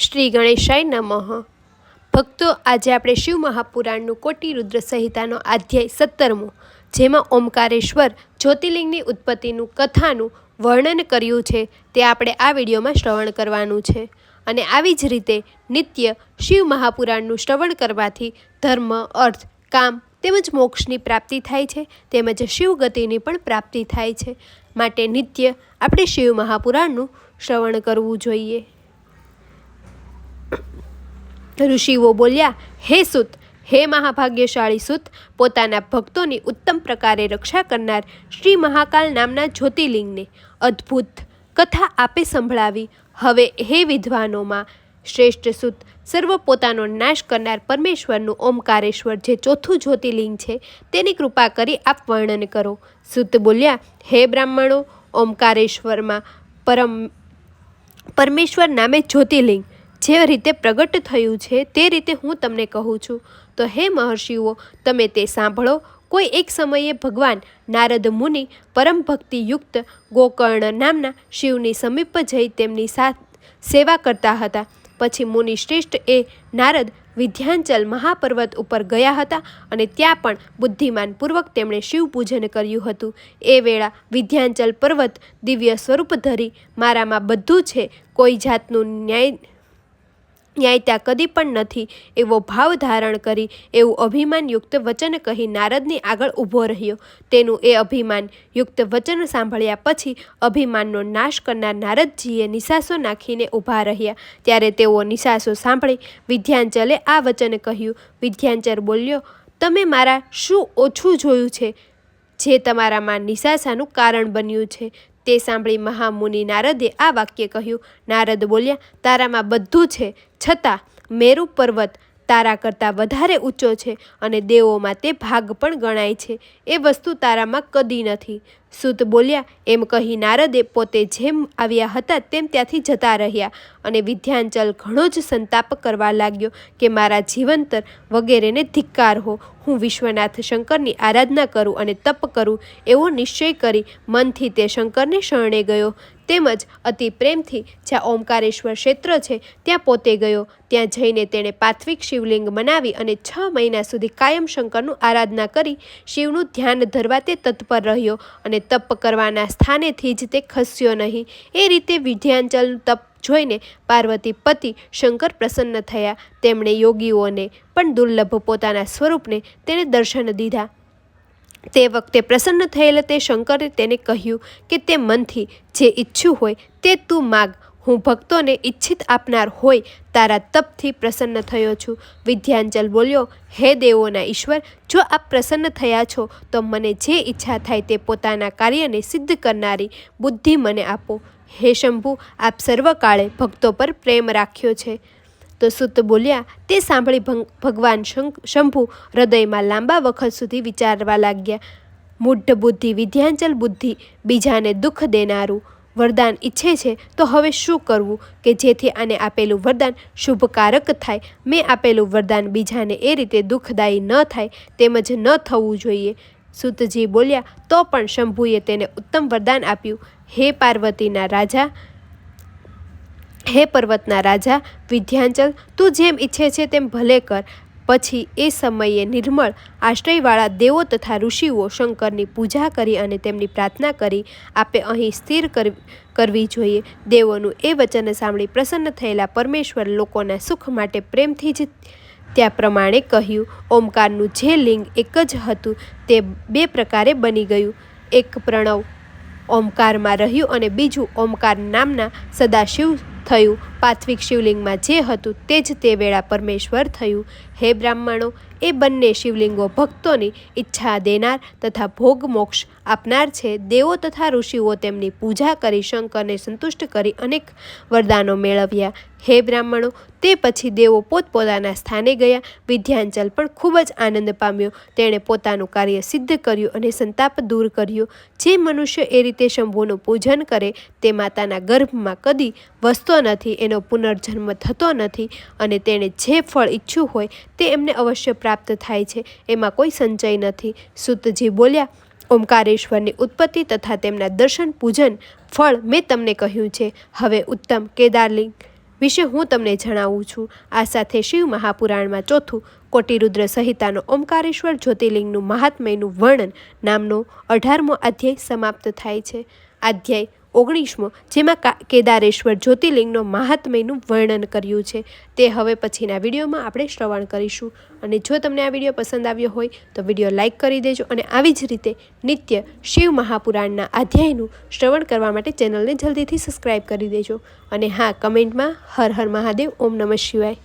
શ્રી ગણેશાય નમઃ. ભક્તો, આજે આપણે શિવ મહાપુરાણનું કોટી રુદ્ર સંહિતાનો અધ્યાય સત્તરમો, જેમાં ઓમકારેશ્વર જ્યોતિર્લિંગની ઉત્પત્તિનું કથાનું વર્ણન કર્યું છે, તે આપણે આ વિડીયોમાં શ્રવણ કરવાનું છે. અને આવી જ રીતે નિત્ય શિવ મહાપુરાણનું શ્રવણ કરવાથી ધર્મ, અર્થ, કામ તેમજ મોક્ષની પ્રાપ્તિ થાય છે, તેમજ શિવ ગતિની પણ પ્રાપ્તિ થાય છે. માટે નિત્ય આપણે શિવ મહાપુરાણનું શ્રવણ કરવું જોઈએ. ઋષિઓ બોલ્યા, હે સુત, હે મહાભાગ્યશાળી સુત, પોતાના ભક્તોની ઉત્તમ પ્રકારે રક્ષા કરનાર શ્રી મહાકાલ નામના જ્યોતિર્લિંગને અદ્ભુત કથા આપે સંભળાવી. હવે હે વિદ્વાનોમાં, શ્રેષ્ઠ સુત, સર્વ પોતાનો નાશ કરનાર પરમેશ્વરનું ઓમકારેશ્વર જે ચોથું જ્યોતિર્લિંગ છે, તેની કૃપા કરી આપ વર્ણન કરો. સુત બોલ્યા, હે બ્રાહ્મણો, ઓમકારેશ્વરમાં પરમ, પરમેશ્વર નામે જ્યોતિર્લિંગ જે રીતે પ્રગટ થયું છે તે રીતે હું તમને કહું છું. તો હે મહર્ષિઓ, તમે તે સાંભળો. કોઈ એક સમયે ભગવાન નારદ મુનિ પરમ ભક્તિયુક્ત ગોકર્ણ નામના શિવની સમીપ જઈ તેમની સાથ સેવા કરતા હતા. પછી મુનિ શ્રેષ્ઠ એ નારદ વિધ્યાંચલ મહાપર્વત ઉપર ગયા હતા અને ત્યાં પણ બુદ્ધિમાનપૂર્વક તેમણે શિવ પૂજન કર્યું હતું. એ વેળા વિધ્યાંચલ પર્વત દિવ્ય સ્વરૂપ ધરી મારામાં બધું છે. કોઈ જાતનું ન્યાય ન્યાયતા કદી પણ નથી. એવો ભાવ ધારણ કરી, એવું અભિમાનયુક્ત વચન કહી નારદની આગળ ઊભો રહ્યો. તેનું એ અભિમાન યુક્ત વચન સાંભળ્યા પછી અભિમાનનો નાશ કરનાર નારદજીએ નિશાસો નાખીને ઊભા રહ્યા. ત્યારે તેઓ નિશાસો સાંભળી વિદ્યાંચલે આ વચન કહ્યું વિદ્યાંચર બોલ્યો, તમે મારા શું ઓછું જોયું છે? જે તમારામાં નિશાસાનું કારણ બન્યું છે તે સાંભળી મહામુનિ નારદે આ વાક્ય કહ્યું. નારદ બોલ્યા, તારામાં બધું છે, છતાં મેરુ પર્વત તારા કરતાં વધારે ઊંચો છે અને દેવોમાં તે ભાગ પણ ગણાય છે. એ વસ્તુ તારામાં કદી નથી. સુત બોલ્યા, એમ કહી નારદે પોતે જેમ આવ્યા હતા તેમ ત્યાંથી જતા રહ્યા અને વિધ્યાંચલ ઘણો જ સંતાપ કરવા લાગ્યો કે મારા જીવંતર વગેરેને ધિક્કાર હો. હું વિશ્વનાથ શંકરની આરાધના કરું અને તપ કરું, એવો નિશ્ચય કરી મનથી તે શંકરને શરણે ગયો. તેમજ અતિ પ્રેમથી જ્યાં ઓમકારેશ્વર ક્ષેત્ર છે, ત્યાં પોતે ગયો. ત્યાં જઈને તેણે પાથવિક શિવલિંગ બનાવી અને છ મહિના સુધી કાયમ શંકરનું આરાધના કરી શિવનું ધ્યાન ધરવા તે તત્પર રહ્યો અને તપ કરવાના સ્થાનેથી જ તે ખસ્યો નહીં. એ રીતે વિધ્યાંચલનું તપ જોઈને પાર્વતી પતિ શંકર પ્રસન્ન થયા. તેમણે યોગીઓને પણ દુર્લભ પોતાના સ્વરૂપને તેને દર્શન દીધા. તે વખતે પ્રસન્ન થયેલ તે શંકરે તેને કહ્યું કે તે મનથી જે ઈચ્છું હોય તે તું માગ. હું ભક્તોને ઈચ્છિત આપનાર હોય તારા તપથી પ્રસન્ન થયો છું. વિદ્યાંચલ બોલ્યો, હે દેવોના ઈશ્વર, જો આપ પ્રસન્ન થયા છો, તો મને જે ઈચ્છા થાય તે પોતાના કાર્યને સિદ્ધ કરનારી બુદ્ધિ મને આપો. હે શંભુ, આપ સર્વકાળે ભક્તો પર પ્રેમ રાખ્યો છે. તો સુત બોલ્યા, તે સાંભળી ભગવાન શંભુ હૃદયમાં લાંબા વખત સુધી વિચારવા લાગ્યા. મૂઢ બુદ્ધિ વિધ્યાંચલ બુદ્ધિ બીજાને દુઃખ દેનારું વરદાન ઈચ્છે છે, તો હવે શું કરવું કે જેથી આને આપેલું વરદાન શુભકારક થાય? મેં આપેલું વરદાન બીજાને એ રીતે દુઃખદાયી ન થાય, તેમજ ન થવું જોઈએ. સુતજી બોલ્યા, તો પણ શંભુએ તેને ઉત્તમ વરદાન આપ્યું. હે પાર્વતીના રાજા, હે પર્વતના રાજા વિધ્યાંચલ તું જેમ ઈચ્છે છે તેમ ભલે કર. પછી એ સમયે નિર્મળ આશ્રયવાળા દેવો તથા ઋષિઓ શંકરની પૂજા કરી અને તેમની પ્રાર્થના કરી, આપે અહીં સ્થિર કરવી જોઈએ. દેવોનું એ વચન સાંભળી પ્રસન્ન થયેલા પરમેશ્વર લોકોના સુખ માટે પ્રેમથી જ ત્યાં પ્રમાણે કહ્યું, ઓમકારનું જે લિંગ એક જ હતું, તે બે પ્રકારે બની ગયું. એક પ્રણવ ઓમકારમાં રહ્યું અને બીજું ઓમકાર નામના સદાશિવ થયું. પાથવિક શિવલિંગમાં જે હતું તે જ તે વેળા પરમેશ્વર થયું. હે બ્રાહ્મણો, એ બંને શિવલિંગો ભક્તોની ઈચ્છા દેનાર તથા ભોગ મોક્ષ આપનાર છે. દેવો તથા ઋષિઓ તેમની પૂજા કરી, શંકરને સંતુષ્ટ કરી અનેક વરદાનો મેળવ્યા. હે બ્રાહ્મણો, તે પછી દેવો પોતપોતાના સ્થાને ગયા. વિદ્યાંચલ પણ ખૂબ જ આનંદ પામ્યો. તેણે પોતાનું કાર્ય સિદ્ધ કર્યું અને સંતાપ દૂર કર્યો. જે મનુષ્ય એ રીતે શંભુનું પૂજન કરે, તે માતાના ગર્ભમાં કદી વસતો નથી, એનો પુનર્જન્મ થતો નથી અને તેણે જે ફળ ઈચ્છ્યું હોય, તે એમને અવશ્ય પ્રાપ્ત થાય છે. એમાં કોઈ સંચય નથી. સુતજી બોલ્યા, ઓમકારેશ્વરની ઉત્પત્તિ તથા તેમના દર્શન પૂજન ફળ મેં તમને કહ્યું છે. હવે ઉત્તમ કેદારલિંગ વિશે હું તમને જણાવું છું. આ સાથે શિવ મહાપુરાણમાં ચોથું કોટિરુદ્ર સહિતાનો ઓમકારેશ્વર જ્યોતિર્લિંગનું મહાત્મયનું વર્ણન નામનો અઢારમો અધ્યાય સમાપ્ત થાય છે. અધ્યાય ઓગણીસમો, જેમાં કેદારેશ્વર જ્યોતિર્લિંગનો મહાત્મયનું વર્ણન કર્યું છે. તે હવે પછીના વિડીયોમાં આપણે શ્રવણ કરીશું. અને જો તમને આ વીડિયો પસંદ આવ્યો હોય, તો વીડિયો લાઇક કરી દેજો અને આવી જ રીતે નિત્ય શિવ મહાપુરાણના અધ્યાયનું શ્રવણ કરવા માટે ચેનલને જલ્દીથી સબસ્ક્રાઈબ કરી દેજો. અને હા, કમેન્ટમાં હર હર મહાદેવ, ઓમ નમઃ શિવાય.